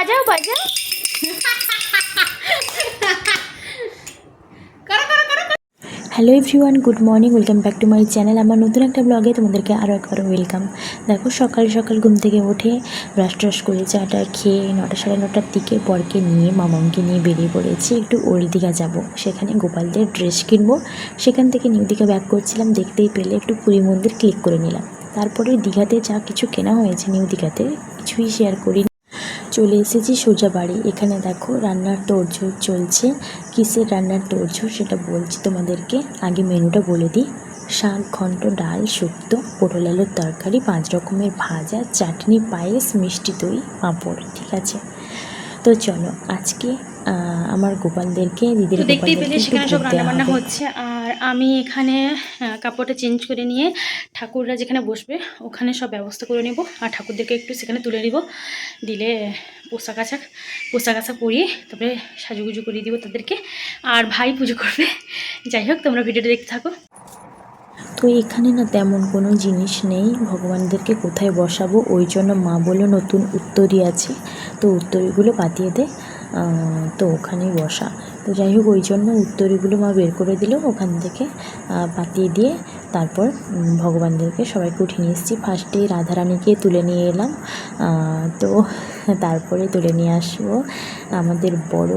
বাজাও বাজাও। করো করো করো করো। Hello everyone good morning welcome back to my channel আমার নতুন একটা ব্লগে তোমাদেরকে আরও একবার ওয়েলকাম দেখো সকাল সকাল ঘুম থেকে উঠে ব্রাশ ট্রাশ করে চাটা খেয়ে নটা সাড়ে নটার দিকে বরকে নিয়ে মামামকে নিয়ে বেরিয়ে পড়েছি। একটু ওল্ড দীঘা যাব। সেখানে গোপালদের ড্রেস কিনবো। সেখান থেকে নিউ দীঘা ব্যাক করছিলাম। দেখতেই পেলে একটু পুরী মন্দির ক্লিক করে নিলাম। তারপরে দীঘাতে যা কিছু কেনা হয়েছে নিউ দীঘাতে কিছুই শেয়ার করি চলে এসেছি সোজা বাড়ি। এখানে দেখো রান্নার তোড়জোড় চলছে। কিসের রান্নার তোড়জোড় সেটা বলছি তোমাদেরকে। আগে মেনুটা বলে দিই। শাক, ঘন্ট, ডাল, শুক্তো, পটল আলুর তরকারি, পাঁচ রকমের ভাজা, চাটনি, পায়েস, মিষ্টি দই, পাঁপড়, ঠিক আছে? তো চলো, আজকে আমার গোপালদেরকে দিদির দেখতেই পেলে সেখানে সব ঘুরতে রান্না বান্না হচ্ছে। আর আমি এখানে কাপড়টা চেঞ্জ করে নিয়ে ঠাকুররা যেখানে বসবে ওখানে সব ব্যবস্থা করে নেব। আর ঠাকুরদেরকে একটু সেখানে তুলে নিব। দিলে পোশাক আশাক পোশাক আশাক পরিয়ে তারপরে সাজুগুজু করিয়ে দিব তাদেরকে। আর ভাই পুজো করবে। যাই হোক তোমরা ভিডিওটা দেখতে থাকো। তো এখানে না তেমন কোনো জিনিস নেই। ভগবানদেরকে কোথায় বসাবো? ওই জন্য মা বলল নতুন উত্তরী আছে। তো উত্তরীগুলো পাতিয়ে দে। আহ, তো ওখানেই বসা। তো যাই হোক, ওই জন্য উত্তরীগুলো মা বের করে দিল ওখান থেকে পাতিয়ে দিয়ে তারপর ভগবানদেরকে সবাইকে উঠিয়ে নিয়ে এসেছি। ফার্স্টেই রাধারানীকে তুলে নিয়ে এলাম। তো তারপরে তুলে নিয়ে আসব আমাদের বড়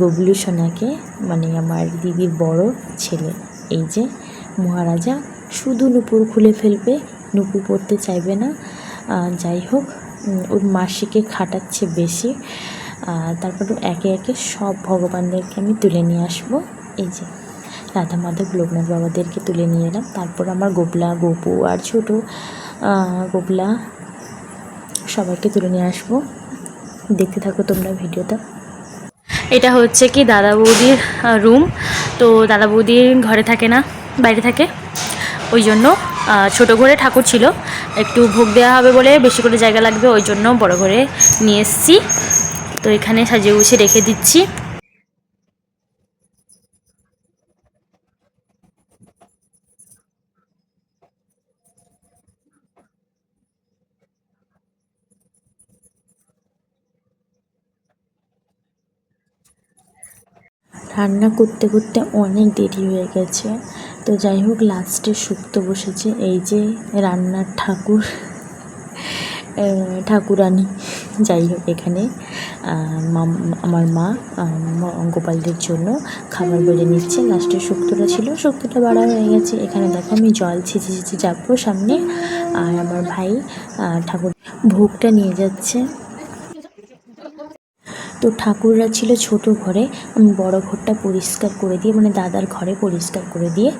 গবলু সোনাকে মানে আমার দিদির বড় ছেলে। এই যে মহারাজা, শুধু নুপুর খুলে ফেলবে নুপুর পড়তে চাইবে না। যাই হোক ওর মাসিকে খাটাচ্ছে বেশি। তারপর একে একে সব ভগবানদেরকে আমি তুলে নিয়ে আসব। এই যে, রাধা মাধব, লোকনাথ বাবাদেরকে তুলে নিয়ে এলাম। তারপর আমার গোপলা, গোপু আর ছোটো গোপলা সবাইকে তুলে নিয়ে আসব। দেখতে থাকো তোমরা ভিডিওটা। এটা হচ্ছে কি দাদা বৌদির রুম। তো দাদা বৌদির ঘরে থাকে না, বাইরে থাকে। ওই জন্য ছোট ঘরে ঠাকুর ছিল। একটু ভোগ দেওয়া হবে বলে বেশি করে জায়গা লাগবে, ওই জন্য বড় ঘরে নিয়ে এসেছি। তো এখানে সাজিয়ে গুছিয়ে রেখে দিচ্ছি। রান্না করতে করতে অনেক দেরি হয়ে গেছে। তো যাই হোক লাস্টে শুক্তো বসেছে। এই যে রান্নার ঠাকুর ঠাকুরানী। যাই হোক, এখানে আমার মা গোপালদের জন্য খাবার বেড়ে নিচ্ছে। লাস্টে শুক্তোটা ছিল। শুক্তোটা বাড়া হয়ে গেছে। এখানে দেখো আমি জল ছিঁচে ছিঁচে যাব সামনে। আর আমার ভাই ঠাকুর ভোগটা নিয়ে যাচ্ছে। তো ঠাকুররা ছিল ছোট ঘরে আমি বড় ঘরটা পরিষ্কার করে দিয়ে মানে দাদার ঘরে পরিষ্কার করে দিয়ে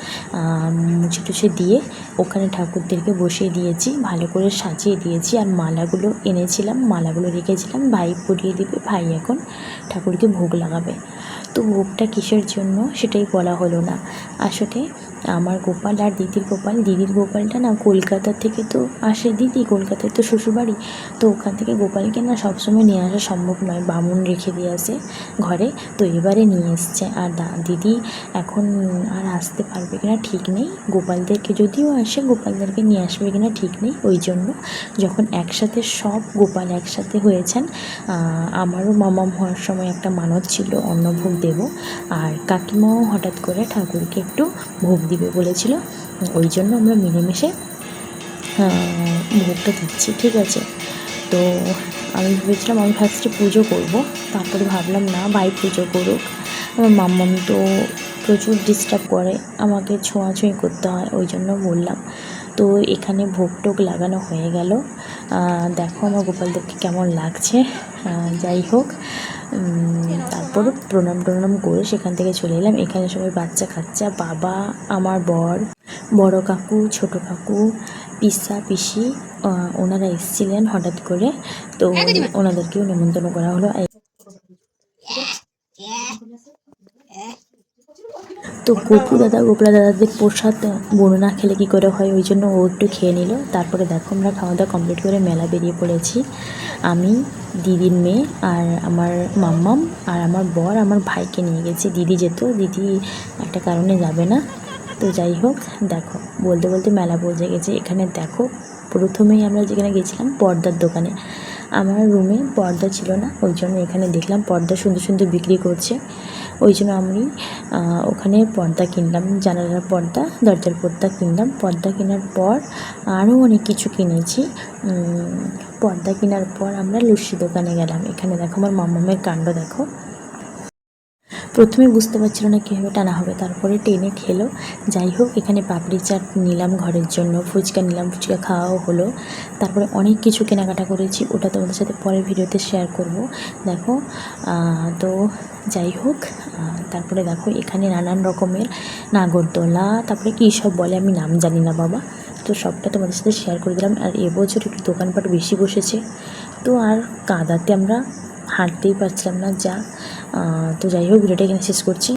মুছে টুছে দিয়ে ওখানে ঠাকুরদেরকে বসিয়ে দিয়েছি, ভালো করে সাজিয়ে দিয়েছি। আর মালাগুলো এনেছিলাম, মালাগুলো রেখেছিলাম, ভাই পরিয়ে দিবে, ভাই এখন ঠাকুরকে ভোগ লাগাবে। তো ভোগটা কিসের জন্য সেটাই বলা হলো না। আসলে আমার গোপাল আর দিদির গোপাল। দিদির গোপালটা না কলকাতা থেকে তো আসে। দিদি কলকাতায় তো শ্বশুরবাড়ি। তো ওখান থেকে গোপালকে না সবসময় নিয়ে আসা সম্ভব নয়। বামুন রেখে দিয়ে আসে ঘরে। তো এবারে নিয়ে এসছে। আর দিদি এখন আর আসতে পারবে কিনা ঠিক নেই। গোপালদেরকে যদিও আসে, গোপালদেরকে নিয়ে আসবে কিনা ঠিক নেই। ওই জন্য যখন একসাথে সব গোপাল একসাথে হয়েছেন আমারও মামাম হওয়ার সময় একটা মানত ছিল, অন্নভোগ দেব। আর কাকিমাও হঠাৎ করে ঠাকুরকে একটু ভোগ দিবে বলেছিল। ওই জন্য আমরা মিলেমিশে ভোগটা দিচ্ছি, ঠিক আছে। তো আমি ভেবেছিলাম আমি ফার্স্টে পুজো করব, তারপরে ভাবলাম না, ভাই পুজো করুক। আমার মাম্মাম তো প্রচুর ডিস্টার্ব করে, আমাকে ছোঁয়াছুঁই করতে হয়, ওই জন্য বললাম। তো এখানে ভোগ টোগ লাগানো হয়ে গেল। দেখো আমার গোপালদেরকে কেমন লাগছে। যাই হোক তারপর প্রণাম টনাম করে সেখান থেকে চলে এলাম। এখানে সবাই বাচ্চা কাচ্চা বাবা আমার বর বড় কাকু ছোট কাকু পিসা পিসি ওনারা এসেছিলেন হঠাৎ করে। তো ওনাদেরকেও নিমন্ত্রণ করা হলো। তো গোপু দাদা, গোপলা দাদাদের প্রসাদ বড় না খেলে কী করে হয়? ওই জন্য ও একটু খেয়ে নিল। তারপরে দেখো আমরা খাওয়া দাওয়া কমপ্লিট করে মেলা বেরিয়ে পড়েছি। আমি, দিদির মেয়ে আর আমার মাম্মাম আর আমার বর আমার ভাইকে নিয়ে গেছি। দিদি যেত, দিদি একটা কারণে যাবে না। তো যাই হোক, দেখো, বলতে বলতে মেলা পৌঁছে গেছে। এখানে দেখো, প্রথমেই আমরা যেখানে গেছিলাম পর্দার দোকানে। আমার রুমে পর্দা ছিল না, ওই জন্য এখানে দেখলাম পর্দা সুন্দর সুন্দর বিক্রি করছে। ওই জন্য আমি ওখানে পর্দা কিনলাম, জানালার পর্দা, দরজার পর্দা কিনলাম। পর্দা কেনার পর আরও অনেক কিছু কিনেছি। পর্দা কেনার পর আমরা লস্যি দোকানে গেলাম। এখানে দেখো আমার মামামের কাণ্ড দেখো। প্রথমে বুঝতে পারছিল না কীভাবে টানা হবে, তারপরে টেনে খেলো। যাই হোক, এখানে পাপড়ি চাট নিলাম ঘরের জন্য, ফুচকা নিলাম, ফুচকা খাওয়াও হলো। তারপরে অনেক কিছু কেনাকাটা করেছি, ওটা তোমাদের সাথে পরের ভিডিওতে শেয়ার করব। দেখো তো যাই হোক তারপরে দেখো, এখানে নানান রকমের নাগরদোলা, তারপরে কী সব বলে আমি নাম জানি না বাবা। তো সবটা তোমাদের সাথে শেয়ার করে দিলাম। আর এবছর একটু দোকানপাট বেশি বসেছে। তো আর কাদাতে আমরা হাঁটতেই পারছিলাম না যা তো যাই হোক ভিডিওটা এখানে শেষ করছি।